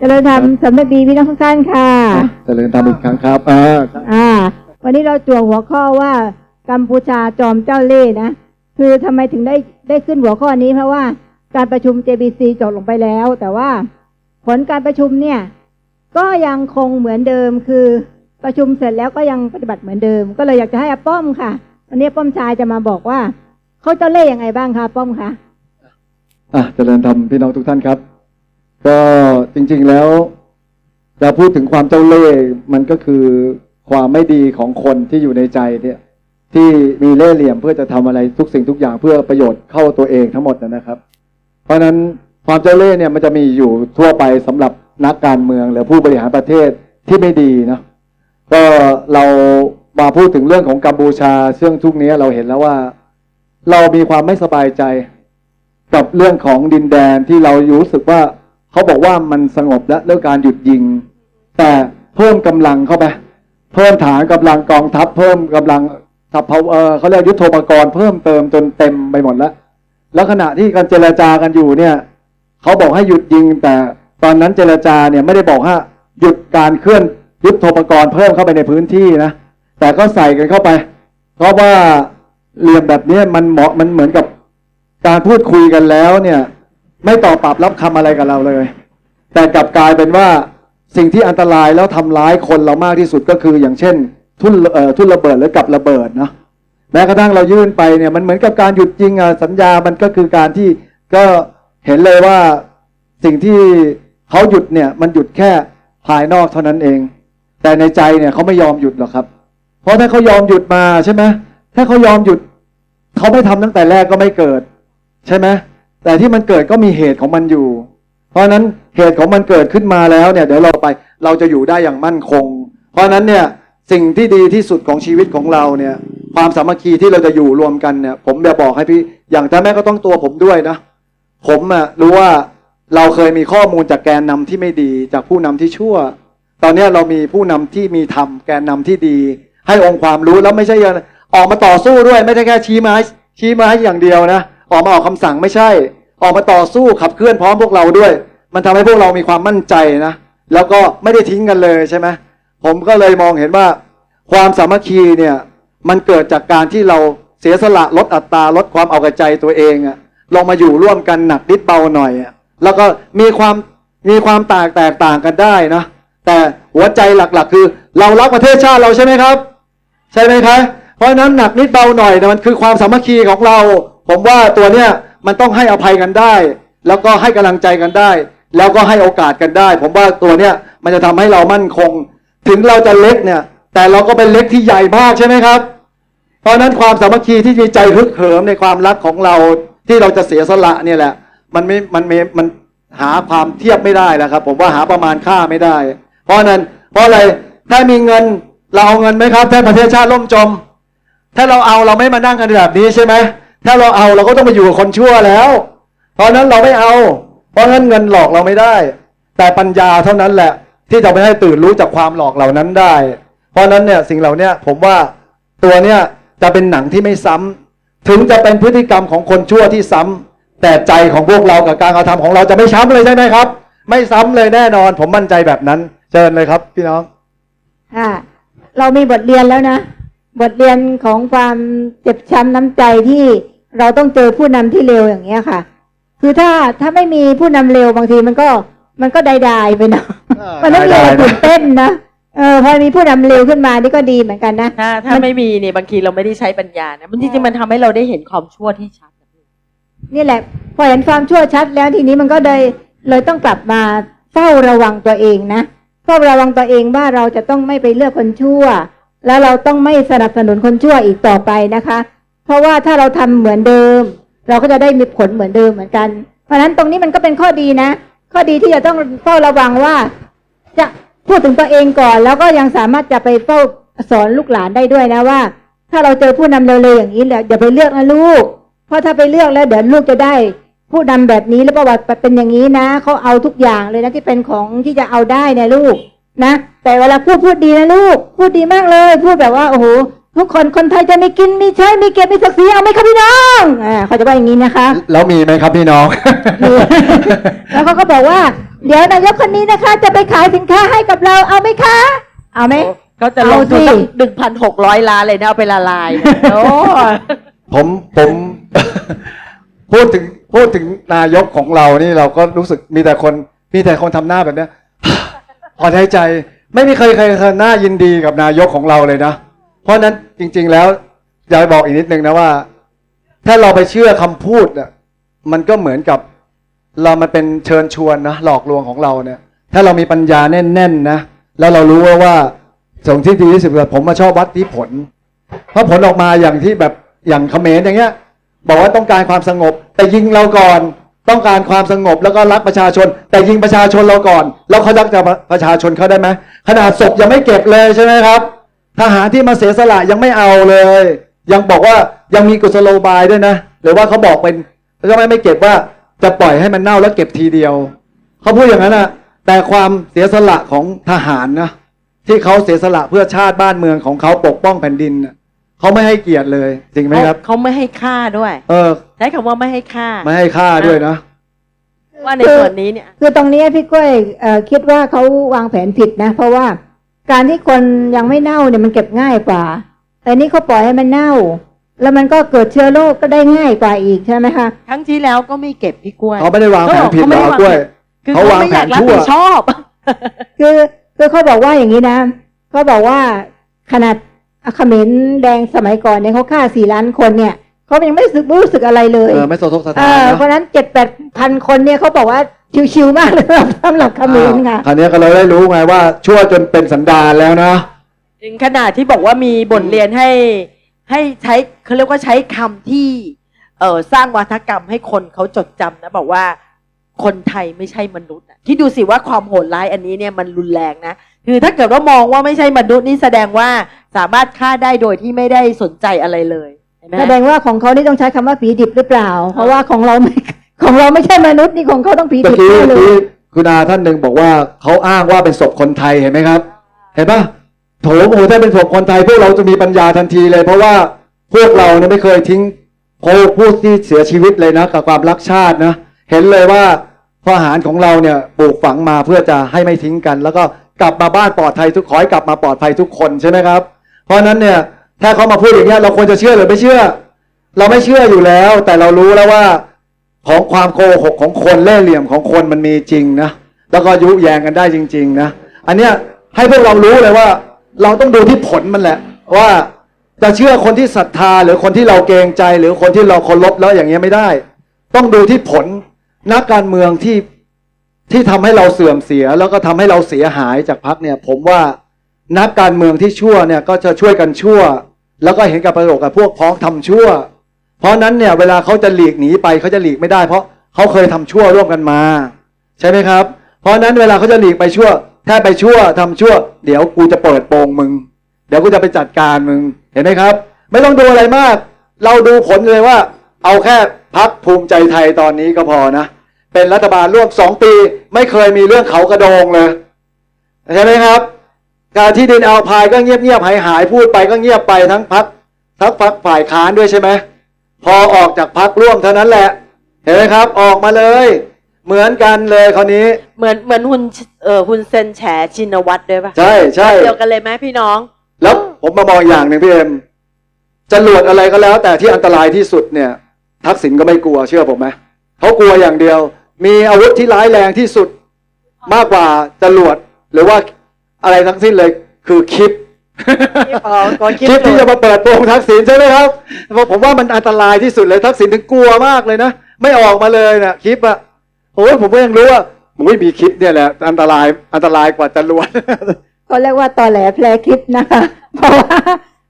เจริญธรรมสำนึกดีพี่น้องทุกท่านค่ะ เจริญธรรมอีกครั้งครับอ่าอ่า วันนี้เราจั่วหัวข้อว่ากัมพูชาจอมเจ้าเล่ห์นะ คือทำไมถึงได้ได้ขึ้นหัวข้อนี้เพราะว่าการประชุม JBC จบลงไปแล้ว แต่ว่าผลการประชุมเนี่ย ก็ยังคงเหมือนเดิมคือประชุมเสร็จแล้วก็ยังปฏิบัติเหมือนเดิม ก็เลยอยากจะให้อาป้อมค่ะ วันนี้ป้อมชายจะมาบอกว่าเขาเจ้าเล่ห์ยังไงบ้างคะป้อมคะอะเจริญธรรมพี่น้องทุกท่านครับ ก็จริงๆแล้วจะพูดถึงความเจ้าเล่ห์มันก็คือความไม่ดีของคนที่อยู่ในใจเนี่ยที่มีเล่ห์เหลี่ยมเพื่อจะทำอะไรทุกสิ่งทุกอย่างเพื่อประโยชน์เข้าตัวเองทั้งหมดนะครับ เพราะฉะนั้นความเจ้าเล่ห์เนี่ยมันจะมีอยู่ทั่วไปสำหรับนักการเมืองหรือผู้บริหารประเทศที่ไม่ดีเนาะก็เรามาพูดถึงเรื่องของกัมพูชาซึ่งทุกนี้เราเห็นแล้วว่า เรามีความไม่สบายใจกับเรื่องของดินแดนที่เรารู้สึกว่า เขาบอกว่ามันสงบแล้วเรื่องการหยุดยิง แต่เพิ่มกำลังเข้าไป เพิ่มฐานกำลังกองทัพ เพิ่มกำลังทัพเออเขาเรียกยุทโธปกรณ์เพิ่มเติมจนเต็มไปหมดแล้ว แล้วขณะที่การเจรจากันอยู่เนี่ยเขาบอกให้หยุดยิง แต่ตอนนั้นเจรจาเนี่ยไม่ได้บอกว่าหยุดการเคลื่อนยุทโธปกรณ์เพิ่มเข้าไปในพื้นที่นะแต่ก็ใส่กันเข้าไป เพราะว่าเหลี่ยมแบบนี้มันเหมาะมันเหมือนกับการพูดคุยกันแล้วเนี่ย ไม่ตอบปรับรับคำอะไรกับเราเลย แต่กลับกลายเป็นว่าสิ่งที่อันตรายแล้วทำร้ายคนเรามากที่สุดก็คือ อย่างเช่น ทุ่นเอ่อทุ่นระเบิดหรือกับระเบิดนะแม้กระทั่งเรายื่นไปเนี่ยมันเหมือนกับการหยุดยิงอะสัญญามันก็คือการที่ก็เห็นเลยว่าสิ่งที่เขาหยุดเนี่ยมันหยุดแค่ภายนอกเท่านั้นเอง แต่ในใจเนี่ยเขาไม่ยอมหยุดหรอกครับ เพราะถ้าเขายอมหยุดมาใช่ไหมถ้าเขายอมหยุดเขาไม่ทำตั้งแต่แรกก็ไม่เกิด ใช่ไหม แต่ที่มันเกิดก็มีเหตุของมันอยู่ เพราะนั้นเหตุของมันเกิดขึ้นมาแล้วเนี่ยเดี๋ยวเราไปเราจะอยู่ได้อย่างมั่นคง เพราะนั้นเนี่ยสิ่งที่ดีที่สุดของชีวิตของเราเนี่ยความสามัคคีที่เราจะอยู่รวมกันเนี่ย ผมจะบอกให้พี่อย่างแต่แม่ก็ต้องตัวผมด้วยนะ ผมอะรู้ว่าเราเคยมีข้อมูลจากแกนนำที่ไม่ดีจากผู้นำที่ชั่ว ตอนนี้เรามีผู้นำที่มีธรรมแกนนำที่ดี ให้องค์ความรู้แล้วไม่ใช่ยังออกมาต่อสู้ด้วย ไม่ใช่แค่ชี้ไม้ชี้ไม้อย่างเดียวนะ ออกมาออกคำสั่งไม่ใช่ ออกมาต่อสู้ขับเคลื่อนพร้อมพวกเราด้วย มันทำให้พวกเรามีความมั่นใจนะ แล้วก็ไม่ได้ทิ้งกันเลยใช่ไหมผมก็เลยมองเห็นว่า ความสามัคคีเนี่ยมันเกิดจากการที่เราเสียสละลดอัตราลดความเอากระใจตัวเองอะลงมาอยู่ร่วมกันหนักนิดเบาหน่อยอะแล้วก็มีความมีความแต่างแตกต่างกันได้นะแต่หัวใจหลักๆ คือ เรารักประเทศชาติเราใช่ไหมครับ ใช่ไหมคะเพราะฉะนั้นหนักนิดเบาหน่อยนะมันคือความสามัคคีของเรา ผมว่าตัวเนี้ยมันต้องให้อภัยกันได้ แล้วก็ให้กำลังใจกันได้ แล้วก็ให้โอกาสกันได้ ผมว่าตัวเนี้ยมันจะทำให้เรามั่นคง ถึงเราจะเล็กเนี่ย แต่เราก็เป็นเล็กที่ใหญ่มากใช่ไหมครับ เพราะนั้นความสามัคคีที่มีใจฮึกเหิมในความรักของเราที่เราจะเสียสละเนี่ยแหละ มันไม่มันไม่มันหาความเทียบไม่ได้แล้วครับ ผมว่าหาประมาณค่าไม่ได้ เพราะฉะนั้นเพราะอะไรถ้ามีเงินเราเอาเงินไหมครับถ้าประเทศชาติล่มจม ถ้าเราเอาเราไม่มานั่งกันแบบนี้ใช่ไหม ถ้าเราเอาเราก็ต้องไปอยู่กับคนชั่วแล้ว เพราะนั้นเราไม่เอา เพราะงั้นเงินหลอกเราไม่ได้ แต่ปัญญาเท่านั้นแหละ ที่จะไปให้ตื่นรู้จากความหลอกเหล่านั้นได้ เพราะนั้นเนี่ยสิ่งเหล่านี้ผมว่าตัวเนี้ยจะเป็นหนังที่ไม่ซ้ำถึงจะเป็นพฤติกรรมของคนชั่วที่ซ้ำแต่ใจของพวกเรากับการกระทำของเราจะไม่ช้ำเลยใช่ไหมครับ ไม่ซ้ำเลยแน่นอน ผมมั่นใจแบบนั้นเชิญเลยครับ พี่น้องค่ะเรามีบทเรียนแล้วนะ บทเรียนของความเจ็บช้ำน้ำใจที่เราต้องเจอผู้นำที่เร็วอย่างเงี้ยค่ะ คือถ้าถ้าไม่มีผู้นำเร็วบางทีมันก็มันก็ดายๆไปเนาะเออมันต้องมีอะไรดายๆนะตื่นเต้นนะเออพอมีผู้นำเร็วขึ้นมานี่ก็ดีเหมือนกันนะถ้าถ้าไม่มีเนี่ยบางทีเราไม่ได้ใช้ปัญญานะมันจริงๆมันทำให้เราได้เห็นความชั่วที่ชัดนะพี่นี่แหละ พอเห็นความชั่วชัดแล้วทีนี้มันก็เลยเลยต้องกลับมาเฝ้าระวังตัวเองนะเฝ้าระวังตัวเองว่าเราจะต้องไม่ไปเลือกคนชั่ว แล้วเราต้องไม่สนับสนุนคนชั่วอีกต่อไปนะคะ เพราะว่าถ้าเราทำเหมือนเดิม เราก็จะได้มีผลเหมือนเดิมเหมือนกัน เพราะฉะนั้นตรงนี้มันก็เป็นข้อดีนะ ข้อดีที่จะต้องเฝ้าระวังว่า จะพูดถึงตัวเองก่อน แล้วก็ยังสามารถจะไปเฝ้าสอนลูกหลานได้ด้วยนะว่า ถ้าเราเจอผู้นำเร็วๆอย่างนี้แหละอย่าไปเลือกนะลูก เพราะถ้าไปเลือกแล้วเดี๋ยวลูกจะได้ ผู้นำแบบนี้แล้วประวัติเป็นอย่างนี้นะเขาเอาทุกอย่างเลยนะที่เป็นของที่จะเอาได้นี่ยลูก นะ แต่เวลาพูดพูดดีนะลูก พูดดีมากเลย พูดแบบว่าโอ้โหทุกคนคนไทยจะมีกินมีใช้มีเกียรติมีศักดิ์ศรีเอาไหมครับพี่น้องอ่าเขาจะว่าอย่างนี้นะคะแล้วมีไหมครับพี่น้องมีแล้วเขาก็บอกว่า เดี๋ยวนายกคนนี้นะคะ จะไปขายสินค้าให้กับเราเอาไหมคะ เอาไหมเขาจะลงทุนเอาสิหนึ่งพันหกร้อยล้านเลยนะเอาไปละลายเนี่ยโอ้ผมผมพูดถึงพูดถึงนายกของเรานี่เราก็รู้สึกมีแต่คนมีแต่คนทำหน้าแบบเนี้ย พอใจใจ ไม่มีใครใครใครหน้ายินดีกับนายกของเราเลยนะ เพราะฉะนั้นจริง ๆ แล้วอยากบอกอีกนิดนึงนะว่า ถ้าเราไปเชื่อคำพูดน่ะมันก็เหมือนกับเรามันเป็นเชิญชวนนะหลอกลวงของเราเนี่ย ถ้าเรามีปัญญาแน่นๆนะแล้วเรารู้ว่าว่าส่งที่ดีที่สุดผมมาชอบวัดที่ผล เพราะผลออกมาอย่างที่แบบอย่างเขมรอย่างเงี้ย บอกว่าต้องการความสงบ แต่ยิงเราก่อน ต้องการความสงบแล้วก็รักประชาชน แต่ยิงประชาชนเราก่อนแล้วเขารักจะประชาชนเขาได้ไหมขนาดศพยังไม่เก็บเลยใช่ไหมครับ ทหารที่มาเสียสละยังไม่เอาเลย ยังบอกว่ายังมีกุศโลบายด้วยนะหรือว่าเขาบอกเป็นจะไม่ไม่เก็บว่าจะปล่อยให้มันเน่าแล้วเก็บทีเดียวเขาพูดอย่างนั้นนะแต่ความเสียสละของทหารนะที่เขาเสียสละเพื่อชาติบ้านเมืองของเขาปกป้องแผ่นดินนะ เขาไม่ให้เกียรติเลย จริงไหมครับ เขาไม่ให้ค่าด้วย เออ ใช้คำว่าไม่ให้ค่า ไม่ให้ค่าด้วยนะ ว่าในส่วนนี้เนี่ย คือตรงนี้พี่กล้วยเอ่อคิดว่าเขาวางแผนผิดนะ เพราะว่าการที่คนยังไม่เน่าเนี่ยมันเก็บง่ายกว่า แต่นี่เขาปล่อยให้มันเน่า แล้วมันก็เกิดเชื้อโรคก็ได้ง่ายกว่าอีกใช่ไหมคะ ครั้งที่แล้วก็ไม่เก็บพี่กล้วย เขาไม่ได้วางแผนผิดหรอกกล้วย คือเขาเขาวางไม่แผอยากนรับชั่ว ผิดชอบ คือคือเขาบอกว่าอย่างนี้นะเขาบอกว่าขนาด เขมรแดงสมัยก่อนเนี่ยเขาฆ่าสี่ล้านคนเนี่ยเขายังไม่รู้สึกรู้สึกอะไรเลยเออไม่สะทกสะเอท้านอนะเพราะฉะนั้นเจ็ดแปดพันคนเนี่ยเขาบอกว่าชิวๆมากเลยสำหรับเขมรค่ะคราวนี้ก็เลยได้รู้ไงว่าชั่วจนเป็นสันดานแล้วนะ ถึงขนาดที่บอกว่ามีบทเรียนให้ ให้ใช้เขาเรียกว่าใช้คำที่เออสร้างวัฒกรรมให้คนเขาจดจำนะบอกว่าคนไทยไม่ใช่มนุษย์อะที่ดูสิว่าความโหดร้ายอันนี้เนี่ยมันรุนแรงนะ คือถ้าเกิดว่ามองว่าไม่ใช่มนุษย์นี่แสดงว่าสามารถฆ่าได้โดยที่ไม่ได้สนใจอะไรเลยเห็นไหมแสดงว่าของเขานี่ต้องใช้คำว่าผีดิบหรือเปล่า เพราะว่าของเราไม่ของเราไม่ใช่มนุษย์นี่ของเขาต้องผีเมื่อดิบกี้แน่เลที่ยคุณอาท่านหนึ่งบอกว่าเขาอ้างว่าเป็นศพคนไทยเห็นไหมครับ เห็นปะโถโอ้โหถ้าเป็นศพคนไทยพวกเราจะมีปัญญาทันทีเลย เพราะว่าพวกเราเนี่ยไม่เคยทิ้งโคผู้ที่เสียชีวิตเลยนะ กับความรักชาตินะ เห็นเลยว่าทหารของเราเนี่ยปลูกฝังมาเพื่อจะให้ไม่ทิ้งกัน แล้วก็ กลับมาบ้านปลอดภัยทุกขอให้กลับมาปลอดภัยทุกคนใช่ไหมครับ เพราะฉะนั้นเนี่ยถ้าเขามาพูดอย่างเงี้ยเราควรจะเชื่อหรือไม่เชื่อ เราไม่เชื่ออยู่แล้ว แต่เรารู้แล้วว่าของความโกหกของคนเล่ห์เหลี่ยมของคนมันมีจริงนะแล้วก็ยุแยงกันได้จริง ๆ นะอันเนี้ยให้พวกเรารู้เลยว่า เราต้องดูที่ผลมันแหละ ว่าจะเชื่อคนที่ศรัทธา หรือคนที่เราเกรงใจ หรือคนที่เราเคารพแล้วอย่างเงี้ยไม่ได้ ต้องดูที่ผลนักการเมืองที่ ที่ทำให้เราเสื่อมเสียแล้วก็ทำให้เราเสียหายจากพักเนี่ย ผมว่านักการเมืองที่ชั่วเนี่ยก็จะช่วยกันชั่ว แล้วก็เห็นกับประโยชน์กับพวกพ้องทำชั่ว เพราะนั้นเนี่ยเวลาเขาจะหลีกหนีไปเขาจะหลีกไม่ได้ เพราะเขาเคยทำชั่วร่วมกันมา ใช่ไหมครับ เพราะนั้นเวลาเขาจะหลีกไปชั่ว ถ้าไปชั่วทำชั่ว เดี๋ยวกูจะเปิดโปงมึง เดี๋ยวกูจะไปจัดการมึงเห็นไหมครับ ไม่ต้องดูอะไรมาก เราดูผลเลยว่า เอาแค่พักภูมิใจไทยตอนนี้ก็พอนะ เป็นรัฐบาลร่วมสองปี ไม่เคยมีเรื่องเขากระโดงเลยใช่ไหมครับ การที่ดินเอาพายก็เงียบเงียบหายหายๆพูดไปก็เงียบไปทั้งพักทั้งพักฝ่ายค้านด้วยใช่ไหมพอออกจากพักร่วมเท่านั้นแหละ เห็นไหมครับ ออกมาเลย เหมือนกันเลยคราวนี้ เหมือนเหมือนหุ่นเออหุ่นเซนแฉชินวัตรด้วยปะใช่ใช่เดียวกันเลยไหมพี่น้อง แล้วผมมามองอย่างหนึ่งพี่เอ็มจรวดอะไรก็แล้ว แต่ที่อันตรายที่สุดเนี่ย ทักษิณก็ไม่กลัวเชื่อผมไหมเขากลัวอย่างเดียว มีอาวุธที่ร้ายแรงที่สุดมากกว่าจรวดหรือว่าอะไรทั้งสิ้นเลยคือคลิปอ๋อก็คิดคลิปที่จะมาเปิดโปงทักษิณใช่ไหมครับเพราะผมว่ามันอันตรายที่สุดเลยทักษิณถึงกลัวมากเลยนะไม่ออกมาเลยนะคลิปอะโอ้ยผมก็ยังรู้ว่าผมไม่มีคลิปเนี่ยแหละอันตรายอันตรายกว่าจรวดก็เรียกว่าตอแหลแพลคลิปนะคะเพราะว่า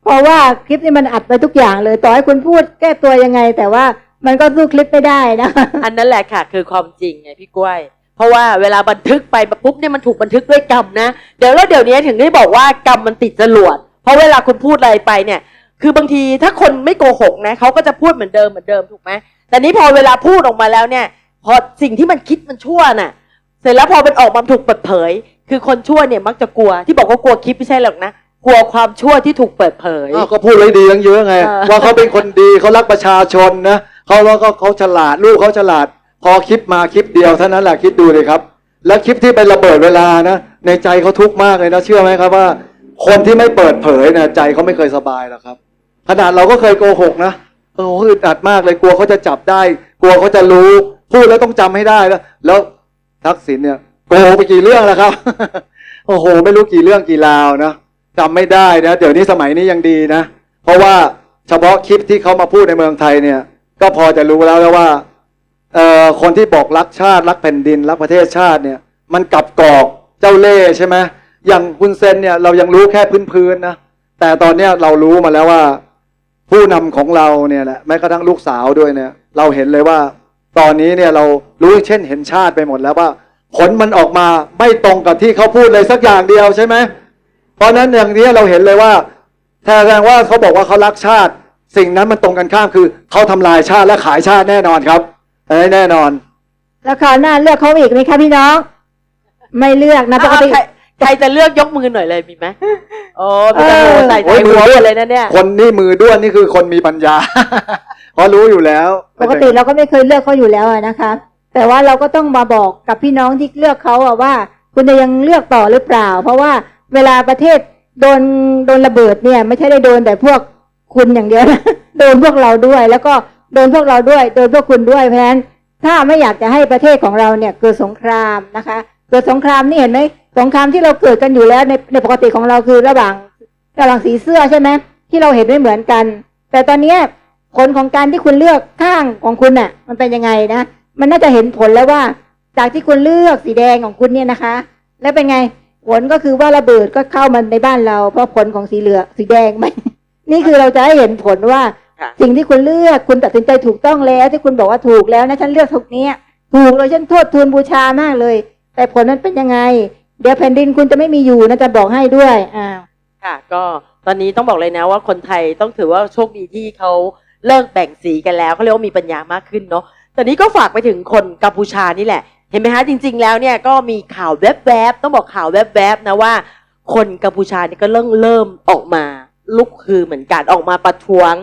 เพราะว่าคลิปนี้มันอัดไปทุกอย่างเลย ต่อให้คุณพูดแก้ตัวยังไง แต่ว่า มันก็สู้คลิปไม่ได้นะ อันนั้นแหละค่ะ คือความจริงไงพี่กล้วย เพราะว่าเวลาบันทึกไปปุ๊บเนี่ยมันถูกบันทึกด้วยกรรมนะ เดี๋ยวแล้วเดี๋ยวนี้ถึงได้บอกว่ากรรมมันติดจรวด เพราะเวลาคุณพูดอะไรไปเนี่ย คือบางทีถ้าคนไม่โกหกนะเขาก็จะพูดเหมือนเดิมเหมือนเดิมถูกไหมแต่นี้พอเวลาพูดออกมาแล้วเนี่ย พอสิ่งที่มันคิดมันชั่วน่ะ เสร็จแล้วพอเป็นออกมาถูกเปิดเผย คือคนชั่วเนี่ยมักจะกลัวที่บอกว่ากลัวคลิปไม่ใช่หรอกนะกลัวความชั่วที่ถูกเปิดเผย อ้าวก็พูดเลยดีตั้งเยอะไง เออ ว่าเขาเป็นคนดีเขารักประชาชนนะเขาแล้วก็เขาฉลาดลูกเขาฉลาด พอคลิปมาคลิปเดียวเท่านั้นแหละคิดดูเลยครับ แล้วคลิปที่ไประเบิดเวลานะ ในใจเขาทุกข์มากเลยนะเชื่อไหมครับว่า คนที่ไม่เปิดเผยนะใจเขาไม่เคยสบายหรอกครับ ขนาดเราก็เคยโกหกนะโอ้โหอึดอัดมากเลยกลัวเขาจะจับได้ กลัวเขาจะรู้พูดแล้วต้องจำให้ได้แล้วแล้วทักษิณเนี่ยโกหกไปกี่เรื่องแล้วครับโอ้โห ไม่รู้กี่เรื่องกี่ราวนะจำไม่ได้นะ เดี๋ยวนี้สมัยนี้ยังดีนะ เพราะว่าเฉพาะคลิปที่เขามาพูดในเมืองไทยเนี่ย ก็พอจะรู้แล้วแล้วว่าเอ่อคนที่บอกรักชาติรักแผ่นดินรักประเทศชาติเนี่ย มันกลับกอกเจ้าเล่ห์ใช่ไหมอย่างคุณเซนเนี่ยเรายังรู้แค่พื้นๆนะแต่ตอนเนี้ยเรารู้มาแล้วว่า ผู้นำของเราเนี่ยแหละแม้กระทั่งลูกสาวด้วยเนี่ย เราเห็นเลยว่า ตอนนี้เนี่ยเรารู้เช่นเห็นชาติไปหมดแล้วว่า ผลมันออกมาไม่ตรงกับที่เขาพูดเลยสักอย่างเดียวใช่ไหมเพราะฉะนั้นอย่างนี้เราเห็นเลยว่าแสดงว่าเขาบอกว่าเขารักชาติ สิ่งนั้นมันตรงกันข้ามคือเขาทำลายชาติและขายชาติแน่นอนครับอันนี้แน่นอน แล้วคราวหน้าเลือกเขาอีกไหมคะพี่น้อง ไม่เลือกนะปกติ ใครใครจะเลือกยกมือหน่อยเลยมีไหมโอ้พี่ตังโมเออใส่ใจโอ้ยมืหัอวด้หวมยดเลยนะเนี่ย คนนี่มือด้วนนี่คือคนมีปัญญา เพราะรู้อยู่แล้วปกติเราก็ไม่เคยเลือกเขาอยู่แล้วอะนะคะ แต่ว่าเราก็ต้องมาบอกกับพี่น้องที่เลือกเขาอะว่า คุณจะยังเลือกต่อหรือเปล่า เพราะว่าเวลาประเทศโดนโดนระเบิดเนี่ย ไม่ใช่ได้โดนแต่พวก คุณอย่างเดียวนะโดนพวกเราด้วย แล้วก็โดนพวกเราด้วย โดนพวกคุณด้วยเพราะฉะนั้นถ้าไม่อยากจะให้ประเทศของเราเนี่ยเกิดสงครามนะคะ เกิดสงครามนี่เห็นไหมสงครามที่เราเกิดกันอยู่แล้วในในปกติของเราคือระหว่างระหว่างสีเสื้อใช่ไหมที่เราเห็นไม่เหมือนกัน แต่ตอนเนี้ยผลของการที่คุณเลือกข้างของคุณน่ะ มันเป็นยังไงนะมันน่าจะเห็นผลแล้วว่า จากที่คุณเลือกสีแดงของคุณเนี่ยนะคะ แล้วเป็นไงผลก็คือว่าระเบิดก็เข้ามาในบ้านเรา เพราะผลของสีเหลืองสีแดงไหม นี่คือเราจะให้เห็นผลว่า ค่ะสิ่งที่คุณเลือกคุณตัดสินใจถูกต้องแล้ว ที่คุณบอกว่าถูกแล้วนะฉันเลือกถูกเนี้ยถูกเลยฉันโทษทูลบูชามากเลย แต่ผลนั้นเป็นยังไง เดี๋ยวแผ่นดินคุณจะไม่มีอยู่นะจะบอกให้ด้วยอ่า ค่ะ ก็ตอนนี้ต้องบอกเลยนะว่าคนไทยต้องถือว่าโชคดีที่เขาเลิกแบ่งสีกันแล้วเขาเรียกว่ามีปัญญามากขึ้นเนาะแต่นี้ก็ฝากไปถึงคนกัมพูชานี่แหละ เห็นไหมฮะจริง ๆ แล้วเนี่ยก็มีข่าวแวบๆต้องบอกข่าวแวบๆนะว่า คนกัมพูชานี่ก็เริ่มเริ่มออกมา ลุกคือเหมือนกันออกมาประท้วง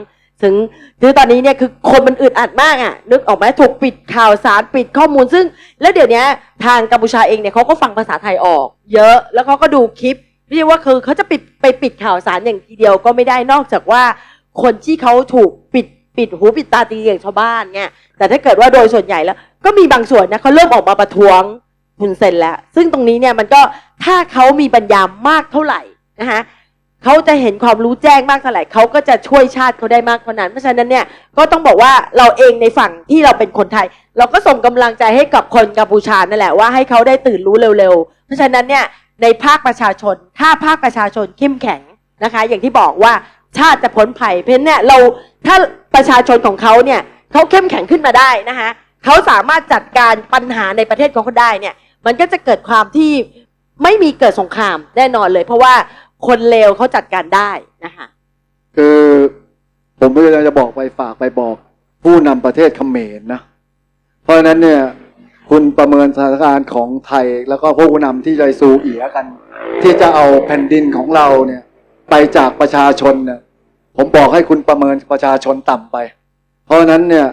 ถึงคือตอนนี้เนี่ยคือคนมันอึดอัดมากอะนึกออกไหมถูกปิดข่าวสารปิดข้อมูลซึ่ง แล้วเดี๋ยวนี้ทางกัมพูชาเองเนี่ยเขาก็ฟังภาษาไทยออก เยอะแล้วเขาก็ดูคลิปไม่ใช่ว่าคือเขาจะปิดไปปิดข่าวสารอย่างทีเดียวก็ไม่ได้นอกจากว่า คนที่เขาถูกปิดปิดหูปิดตาตีอย่างชาวบ้านเนี่ยแต่ถ้าเกิดว่าโดยส่วนใหญ่แล้ว ก็มีบางส่วนนะเขาเริ่มออกมาประท้วงคุณเซนแล้ว ซึ่งตรงนี้เนี่ยมันก็ถ้าเขามีปัญญามากเท่าไหร่นะคะ เขาจะเห็นความรู้แจ้งมากเท่าไหร่เขาก็จะช่วยชาติเขาได้มากเท่านั้นเพราะฉะนั้นเนี่ยก็ต้องบอกว่าเราเองในฝั่งที่เราเป็นคนไทย เราก็ส่งกำลังใจให้กับคนกัมพูชานั่นแหละว่าให้เขาได้ตื่นรู้เร็วๆ เพราะฉะนั้นเนี่ยในภาคประชาชน ถ้าภาคประชาชนเข้มแข็งนะคะ อย่างที่บอกว่าชาติจะพ้นภัยเพราะฉะนั้นเนี่ยเราถ้าประชาชนของเขาเนี่ยเขาเข้มแข็งขึ้นมาได้นะคะเขาสามารถจัดการปัญหาในประเทศของเขาได้เนี่ยมันก็จะเกิดความที่ไม่มีเกิดสงครามแน่นอนเลย เพราะว่า คนเลวเขาจัดการได้นะคะคือผมพยายามจะบอกไปฝากไปบอก ผู้นำประเทศเขมรนะ เพราะฉะนั้นเนี่ยคุณประเมินสถานการณ์ของไทยแล้วก็ผู้นำที่ใจซูเอียกัน ที่จะเอาแผ่นดินของเราเนี่ย ไปจากประชาชนเนี่ยผมบอกให้คุณประเมินประชาชนต่ำไป เพราะฉะนั้นเนี่ย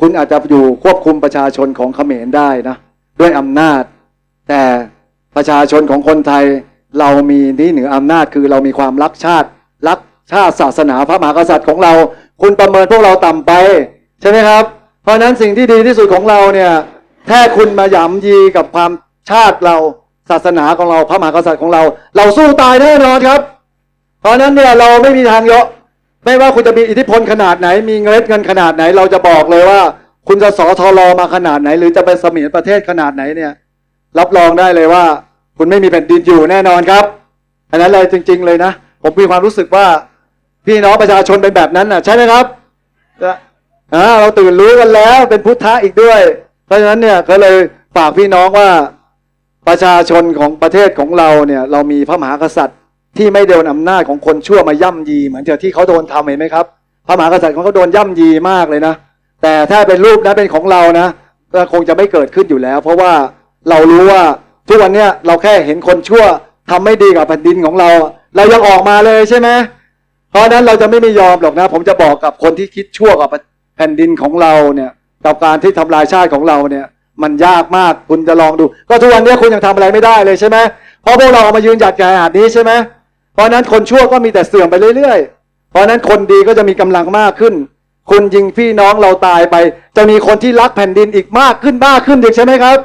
คุณอาจจะอยู่ควบคุมประชาชนของเขมรได้นะ ด้วยอำนาจ แต่ประชาชนของคนไทย เรามีที่เหนืออำนาจคือเรามีความรักชาติ รักชาติศาสนาพระมหากษัตริย์ของเรา คุณประเมินพวกเราต่ำไป ใช่ไหมครับ เพราะฉะนั้นสิ่งที่ดีที่สุดของเราเนี่ยแค่คุณมาหยำยีกับความชาติเราศาสนาของเราพระมหากษัตริย์ของเรา เราสู้ตายแน่นอนครับ เพราะฉะนั้นเนี่ยเราไม่มีทางเยกไม่ว่าคุณจะมีอิทธิพลขนาดไหน มีเงินเงินขนาดไหน เราจะบอกเลยว่า คุณจะสอทอรอมาขนาดไหน หรือจะเป็นเสมียนประเทศขนาดไหนเนี่ย รับรองได้เลยว่า คุณไม่มีแผ่นดินอยู่แน่นอนครับ อันนั้นเลยจริง ๆ เลยนะ ผมมีความรู้สึกว่า พี่น้องประชาชนเป็นแบบนั้นน่ะใช่ไหมครับอ่าเราตื่นรู้กันแล้วเป็นพุทธะอีกด้วย เพราะฉะนั้นเนี่ยก็เลยฝากพี่น้องว่าประชาชนของประเทศของเราเนี่ย เรามีพระมหากษัตริย์ที่ไม่โดนอำนาจของคนชั่วมาย่ำยี เหมือนที่เขาโดนทำเห็นไหมครับ พระมหากษัตริย์ของเขาโดนย่ำยีมากเลยนะ แต่ถ้าเป็นรูปนะเป็นของเรานะก็คงจะไม่เกิดขึ้นอยู่แล้ว เพราะว่าเรารู้ว่า ทุกวันเนี้ยเราแค่เห็นคนชั่วทำไม่ดีกับแผ่นดินของเรา เรายังออกมาเลยใช่ไหมเพราะนั้นเราจะไม่มียอมหรอกนะ ผมจะบอกกับคนที่คิดชั่วกับแผ่นดินของเราเนี่ยกับการที่ทำลายชาติของเราเนี่ยมันยากมากคุณจะลองดู ก็ทุกวันนี้คุณยังทำอะไรไม่ได้เลยใช่ไหมเพราะพวกเราเอามายืนหยัดแก่อาดนี้ใช่ไหมเพราะนั้นคนชั่วก็มีแต่เสื่อมไปเรื่อยๆ เพราะนั้นคนดีก็จะมีกำลังมากขึ้นคุณยิงพี่น้องเราตายไป จะมีคนที่รักแผ่นดินอีกมากขึ้นมากขึ้นอีกใช่ไหมครับ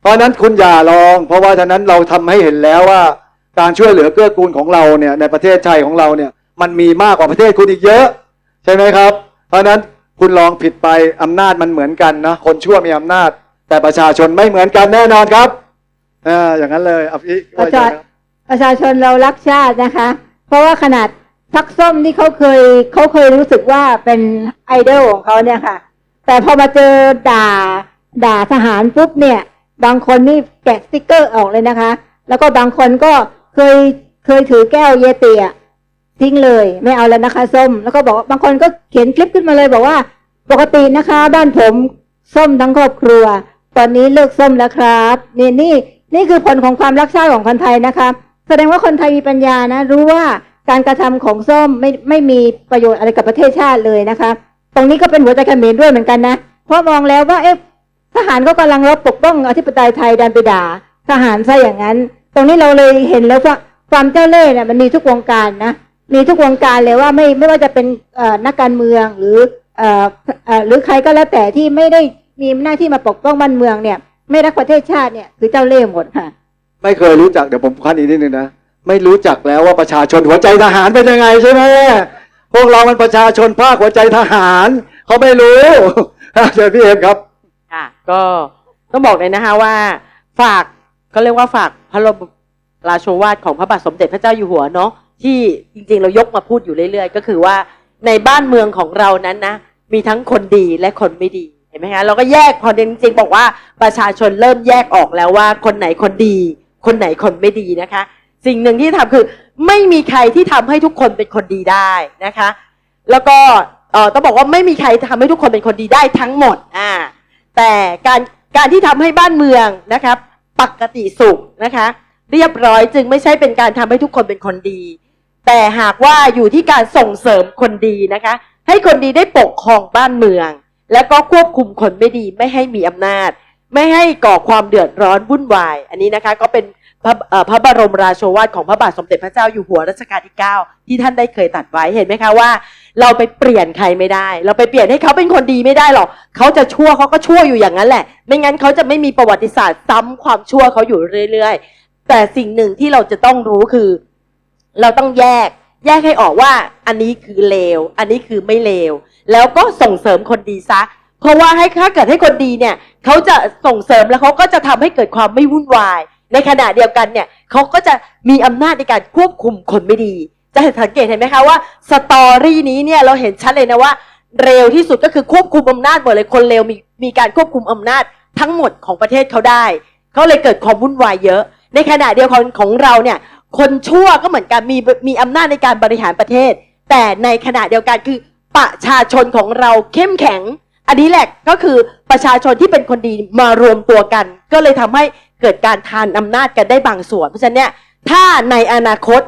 เพราะนั้นคุณอย่าลอง เพราะว่าฉะนั้นเราทำให้เห็นแล้วว่า การช่วยเหลือเกื้อกูลของเราเนี่ยในประเทศไทยของเราเนี่ยมันมีมากกว่าประเทศคุณอีกเยอะ ใช่ไหมครับ เพราะนั้นคุณลองผิดไปอำนาจมันเหมือนกันนะคนชั่วมีอำนาจ แต่ประชาชนไม่เหมือนกันแน่นอนครับอ่าอย่างนั้นเลยอภิประชาประชาชนเรารักชาตินะคะ เพราะว่าขนาดพักส้มที่เขาเคยเขาเคยรู้สึกว่าเป็นไอดอลของเขาเนี่ยค่ะ แต่พอมาเจอด่าด่าทหารปุ๊บเนี่ย บางคนนี่แกะสติกเกอร์ออกเลยนะคะ แล้วก็บางคนก็เคยเคยถือแก้วเยเตียทิ้งเลยไม่เอาแล้วนะคะส้ม แล้วก็บอกบางคนก็เขียนคลิปขึ้นมาเลยบอกว่า ปกตินะคะ บ้านผมส้มทั้งครอบครัว ตอนนี้เลิกส้มแล้วครับ นี่นี่นี่คือผลของความรักชาติของคนไทยนะคะ แสดงว่าคนไทยมีปัญญานะ รู้ว่าการกระทำของส้มไม่ไม่มีประโยชน์อะไรกับประเทศชาติเลยนะคะ ตรงนี้ก็เป็นหัวใจเขมรด้วยเหมือนกันนะเพราะมองแล้วว่าเอ๊ะ ทหารก็กำลังรบปกป้องอธิปไตยไทยดันไปด่าทหารซะอย่างนั้น ตรงนี้เราเลยเห็นแล้วว่าความเจ้าเล่ห์เนี่ยมันมีทุกวงการนะมีทุกวงการเลยว่าไม่ไม่ว่าจะเป็นนักการเมืองหรืออหรือใครก็แล้วแต่ที่ไม่ได้มีหน้าที่มาปกป้องบ้านเมืองเนี่ย ไม่รักประเทศชาติเนี่ยคือเจ้าเล่ห์หมดค่ะ ไม่เคยรู้จักเดี๋ยวผมขั้นอีกนิดนึงนะไม่รู้จักแล้วว่าประชาชนหัวใจทหารเป็นยังไงใช่ไหมพวกเรามันประชาชนภาคหัวใจทหารเขาไม่รู้เชิญพี่เอ็มครับ ค่ะ ก็ต้องบอกเลยนะคะว่า ฝากเขาเรียกว่าฝากพระบรมราโชวาทของพระบาทสมเด็จพระเจ้าอยู่หัวเนาะที่จริงๆ เรายกมาพูดอยู่เรื่อย ๆ ก็คือว่าในบ้านเมืองของเรานั้นนะ มีทั้งคนดีและคนไม่ดีเห็นไหมคะเราก็แยกพอจริงๆบอกว่าประชาชนเริ่มแยกออกแล้วว่าคนไหนคนดี คนไหนคนไม่ดีนะคะ สิ่งหนึ่งที่ทำคือไม่มีใครที่ทำให้ทุกคนเป็นคนดีได้นะคะ แล้วก็เออต้องบอกว่าไม่มีใครทำให้ทุกคนเป็นคนดีได้ทั้งหมดอ่า แต่การการที่ทำให้บ้านเมืองนะครับปกติสุขนะคะ เรียบร้อยจึงไม่ใช่เป็นการทำให้ทุกคนเป็นคนดี แต่หากว่าอยู่ที่การส่งเสริมคนดีนะคะ ให้คนดีได้ปกครองบ้านเมือง แล้วก็ควบคุมคนไม่ดีไม่ให้มีอำนาจ ไม่ให้ก่อความเดือดร้อนวุ่นวาย อันนี้นะคะก็เป็นพระพระบรมราโชวาทของพระบาทสมเด็จพระเจ้าอยู่หัวรัชกาลที่ 9 ที่ท่านได้เคยตัดไว้เห็นไหมคะว่า เราไปเปลี่ยนใครไม่ได้ เราไปเปลี่ยนให้เขาเป็นคนดีไม่ได้หรอกเขาจะชั่วเขาก็ชั่วอยู่อย่างนั้นแหละ ไม่งั้นเขาจะไม่มีประวัติศาสตร์ซ้ำความชั่วเขาอยู่เรื่อยๆ แต่สิ่งหนึ่งที่เราจะต้องรู้คือ เราต้องแยก แยกให้ออกว่าอันนี้คือเลว อันนี้คือไม่เลว แล้วก็ส่งเสริมคนดีซะ เพราะว่าให้ถ้าเกิดให้คนดีเนี่ยเขาจะส่งเสริมแล้วเขาก็จะทำให้เกิดความไม่วุ่นวาย ในขณะเดียวกันเนี่ยเขาก็จะมีอำนาจในการควบคุมคนไม่ดี จะเห็นสังเกตเห็นไหมคะว่าสตอรี่นี้เนี่ยเราเห็นชัดเลยนะว่า เร็วที่สุดก็คือควบคุมอำนาจหมดเลยคนเร็วมีมีการควบคุมอำนาจทั้งหมดของประเทศเขาได้เขาเลยเกิดความวุ่นวายเยอะ ในขณะเดียวกันของเราเนี่ยคนชั่วก็เหมือนกันมีมีอำนาจในการบริหารประเทศ แต่ในขณะเดียวกันคือประชาชนของเราเข้มแข็ง อันนี้แหละก็คือประชาชนที่เป็นคนดีมารวมตัวกัน ก็เลยทำให้เกิดการทานอำนาจกันได้บางส่วน เพราะฉะนั้นเนี่ยถ้าในอนาคต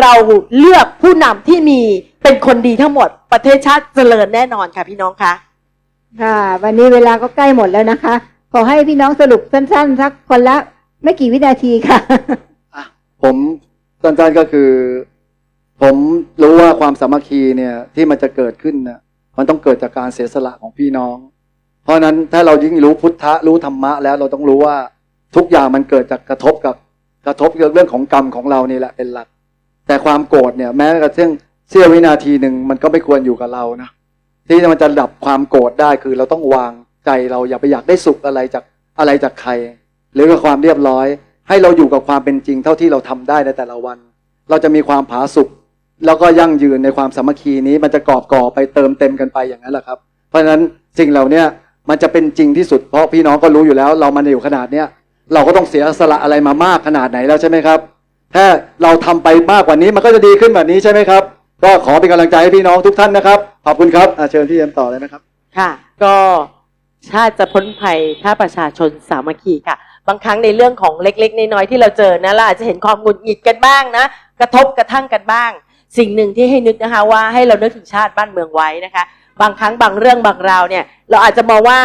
เราเลือกผู้นำที่มีเป็นคนดีทั้งหมดประเทศชาติเจริญแน่นอนค่ะพี่น้องคะค่ะ วันนี้เวลาก็ใกล้หมดแล้วนะคะ ขอให้พี่น้องสรุปสั้นๆสักคนละไม่กี่วินาทีค่ะ ผมสั้นๆก็คือ ผมรู้ว่าความสามัคคีเนี่ยที่มันจะเกิดขึ้นนะมันต้องเกิดจากการเสียสละของพี่น้อง เพราะฉะนั้นถ้าเรายิ่งรู้พุทธะรู้ธรรมะ แล้วเราต้องรู้ว่าทุกอย่างมันเกิดจากกระทบกับกระทบเรื่องของกรรมของเรานี่แหละเป็นหลัก แต่ความโกรธเนี่ยแม้กระทั่งเสี้ยววินาทีหนึ่งมันก็ไม่ควรอยู่กับเรานะที่มันจะดับความโกรธได้คือเราต้องวางใจเราอย่าไปอยากได้สุขอะไรจากอะไรจากใคร หรือกับความเรียบร้อย ให้เราอยู่กับความเป็นจริงเท่าที่เราทำได้ในแต่ละวัน เราจะมีความผาสุกแล้วก็ยั่งยืนในความสามัคคีนี้มันจะกอบก่อไปเติมเต็มกันไปอย่างนั้นแหละครับ เพราะฉะนั้นสิ่งเหล่านี้มันจะเป็นจริงที่สุดเพราะพี่น้องก็รู้อยู่แล้ว เรามาอยู่ขนาดเนี้ยเราก็ต้องเสียสละอะไรมามากขนาดไหนแล้วใช่ไหมครับ ถ้าเราทำไปมากกว่านี้มันก็จะดีขึ้นแบบนี้ใช่ไหมครับ ก็ขอเป็นกำลังใจให้พี่น้องทุกท่านนะครับ ขอบคุณครับเชิญพี่เอ็มต่อเลยนะครับ ค่ะ ก็ชาติจะพ้นภัยถ้าประชาชนสามัคคีค่ะ บางครั้งในเรื่องของเล็กๆ น้อยๆที่เราเจอนะเราอาจจะเห็นความหงุดหงิดกันบ้างนะ กระทบกระทั่งกันบ้าง สิ่งหนึ่งที่ให้นึกนะคะว่าให้เรานึกถึงชาติบ้านเมืองไว้นะคะ บางครั้งบางเรื่องบางราวเนี่ย เราอาจจะมองว่า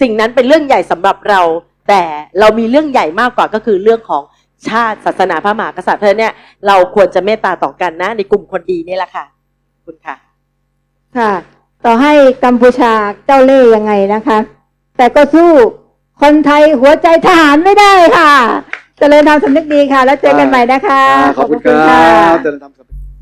สิ่งนั้นเป็นเรื่องใหญ่สำหรับเรา แต่เรามีเรื่องใหญ่มากกว่าก็คือเรื่องของ ชาติศาสนาพระมหากษัตริย์เพราะฉะนั้นเนี่ยเราควรจะเมตตาต่อกันนะ ในกลุ่มคนดีนี่แหละค่ะขอบคุณค่ะ ค่ะ ต่อให้กัมพูชาเจ้าเล่ห์ยังไงนะคะ แต่ก็สู้คนไทยหัวใจทหารไม่ได้ค่ะ เจริญธรรมสำนึกดีค่ะ แล้วเจอกันใหม่นะคะขอบคุณครับเจริญธรรม